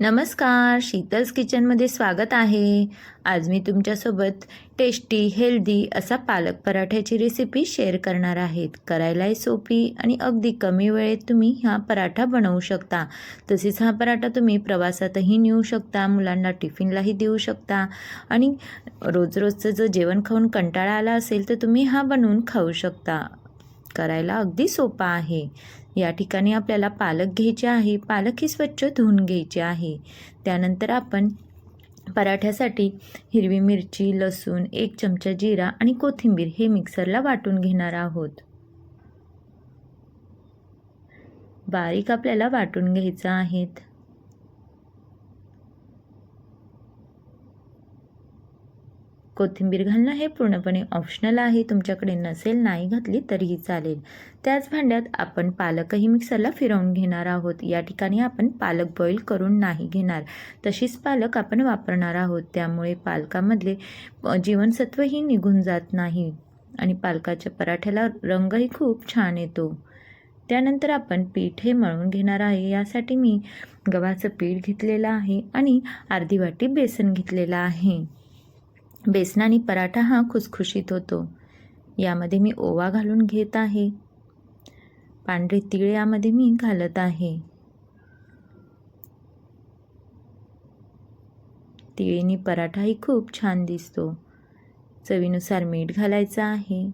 नमस्कार शीतल्स किचनमध्ये स्वागत आहे. आज मी तुमच्यासोबत टेस्टी हेल्दी असा पालक पराठ्याची रेसिपी शेअर करणार आहेत. करायलाही सोपी आणि अगदी कमी वेळेत तुम्ही हा पराठा बनवू शकता. तसेच हा पराठा तुम्ही प्रवासातही नेऊ शकता मुलांना टिफिनलाही देऊ शकता आणि रोज रोजचं जर जेवण खाऊन कंटाळा आला असेल तर तुम्ही हा बनवून खाऊ शकता. करायला अगदी सोपा आहे. या ठिकाणी आपल्याला पालक घ्यायचे आहे. पालक ही स्वच्छ धुवून घ्यायची आहे. त्यानंतर आपण पराठ्यासाठी हिरवी मिरची लसूण एक चमचा जिरा आणि कोथिंबीर हे मिक्सरला वाटून घेणार आहोत. बारीक आपल्याला वाटून घ्यायचं आहेत कोथिंबीर घालणं हे पूर्णपणे ऑप्शनल आहे. तुमच्याकडे नसेल नाही घातली तरीही चालेल. त्याच भांड्यात आपण पालकही मिक्सरला फिरवून घेणार आहोत. या ठिकाणी आपण पालक बॉईल करून नाही घेणार. तशीच पालक आपण वापरणार आहोत. त्यामुळे पालकामधले जीवनसत्वही निघून जात नाही आणि पालकाच्या पराठ्याला रंगही खूप छान येतो. त्यानंतर आपण पीठ हे मळून घेणार आहे. यासाठी मी गव्हाचं पीठ घेतलेलं आहे आणि अर्धी वाटी बेसन घेतलेलं आहे. बेसनाने पराठा हा खुसखुशीत होतो. यामध्ये मी ओवा घालून घेत आहे. पांढरे तिळ यामध्ये मी घालत आहे. तिळीनी पराठाही खूप छान दिसतो. चवीनुसार मीठ घालायचं आहे.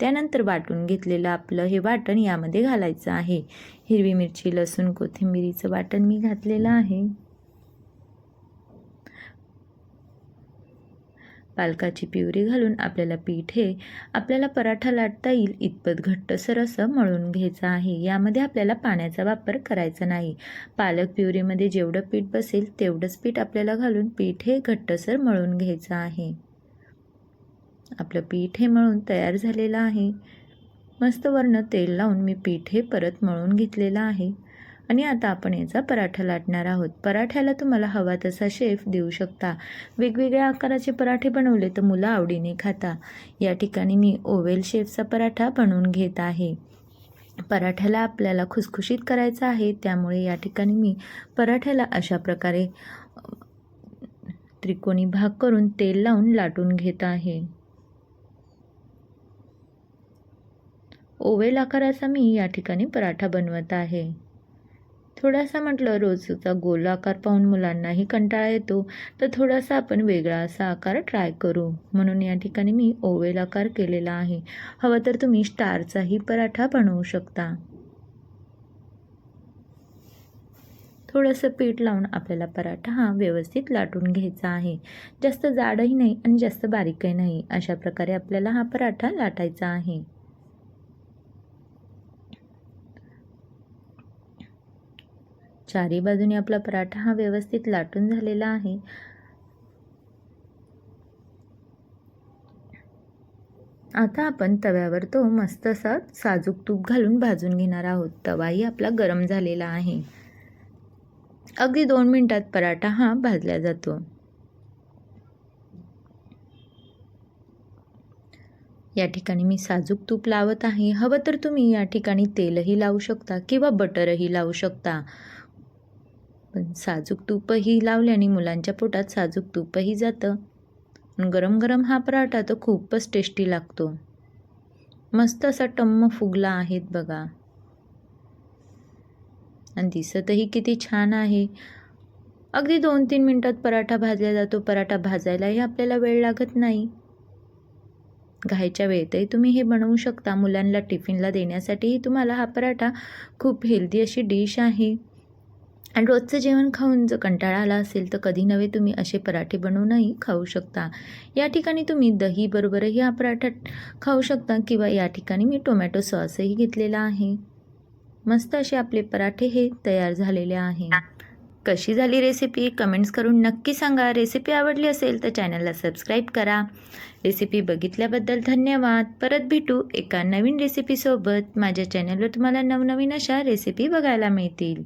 त्यानंतर वाटून घेतलेलं आपलं हे वाटण यामध्ये घालायचं आहे. हिरवी मिरची लसूण कोथिंबिरीचं वाटण मी घातलेलं आहे. पालकाची प्युरी घालून आपल्याला पीठ हे आपल्याला पराठा लाटता येईल इतपत घट्टसर असं मळून घ्यायचं आहे. यामध्ये आपल्याला पाण्याचा वापर करायचा नाही. पालक प्युरीमध्ये जेवढं पीठ बसेल तेवढंच पीठ आपल्याला घालून पीठ हे घट्टसर मळून घ्यायचं आहे. आपलं पीठ हे मळून तयार झालेलं आहे. मस्त वर्ण तेल लावून मी पीठ हे परत मळून घेतलेलं आहे. आणि आता आपण याचा पराठा लाटणार आहोत. पराठ्याला तुम्हाला हवा तसा शेफ देऊ शकता. वेगवेगळ्या आकाराचे पराठे बनवले तर मुलं आवडीने खाता. या ठिकाणी मी ओवेल शेफचा पराठा बनवून घेत आहे. पराठ्याला आपल्याला खुसखुशीत करायचं आहे त्यामुळे या ठिकाणी मी पराठ्याला अशा प्रकारे त्रिकोणी भाग करून तेल लावून लाटून घेत आहे. ओवेल आकाराचा मी या ठिकाणी पराठा बनवत आहे. थोडासा म्हटलं रोजचा गोल आकार पाहून मुलांनाही कंटाळा येतो तर थोडासा आपण वेगळा असा आकार ट्राय करू. म्हणून या ठिकाणी मी ओवेल आकार केलेला आहे. हवं तर तुम्ही स्टारचाही पराठा बनवू शकता. थोडंसं पीठ लावून आपल्याला पराठा हा व्यवस्थित लाटून घ्यायचा आहे. जास्त जाडही नाही आणि जास्त बारीकही नाही. अशा प्रकारे आपल्याला हा पराठा लाटायचा आहे. चारी बाजूने आपला पराठा हा व्यवस्थित लाटून झालेला आहे. आता आपण तव्यावर तो मस्त असा साजूक तूप घालून भाजून घेणार आहोत. तवाही आपला गरम झालेला आहे. अगदी दोन मिनटात पराठा हा भाजला जातो. या ठिकाणी मी साजूक तूप लावत आहे. हवं तर तुम्ही या ठिकाणी तेलही लावू शकता किंवा बटरही लावू शकता. पण साजूक तूपही लावल्याने मुलांच्या पोटात साजूक तूपही जातं. गरम गरम हा पराठा तर खूपच टेस्टी लागतो. मस्त असा टम्म फुगला आहेत बघा. आणि दिसतही किती छान आहे. अगदी दोन तीन मिनटात पराठा भाजला जातो. पराठा भाजायलाही आपल्याला वेळ लागत नाही. घायच्या वेळेतही तुम्ही हे बनवू शकता. मुलांना टिफिनला देण्यासाठीही तुम्हाला हा पराठा खूप हेल्दी अशी डिश आहे. आणि रोजचं जेवण खाऊन जर कंटाळा आला असेल तर कधी नव्हे तुम्ही असे पराठे बनवूनही खाऊ शकता. या ठिकाणी तुम्ही दही बरोबरही हा पराठा खाऊ शकता किंवा या ठिकाणी मी टोमॅटो सॉसही घेतलेला आहे. मस्त असे आपले पराठे हे तयार झालेले आहे. कशी झाली रेसिपी कमेंट्स करून नक्की सांगा. रेसिपी आवडली असेल तर चॅनलला सबस्क्राईब करा. रेसिपी बघितल्याबद्दल धन्यवाद. परत भेटू एका नवीन रेसिपीसोबत माझ्या चॅनलवर तुम्हाला नवनवीन अशा रेसिपी बघायला मिळतील.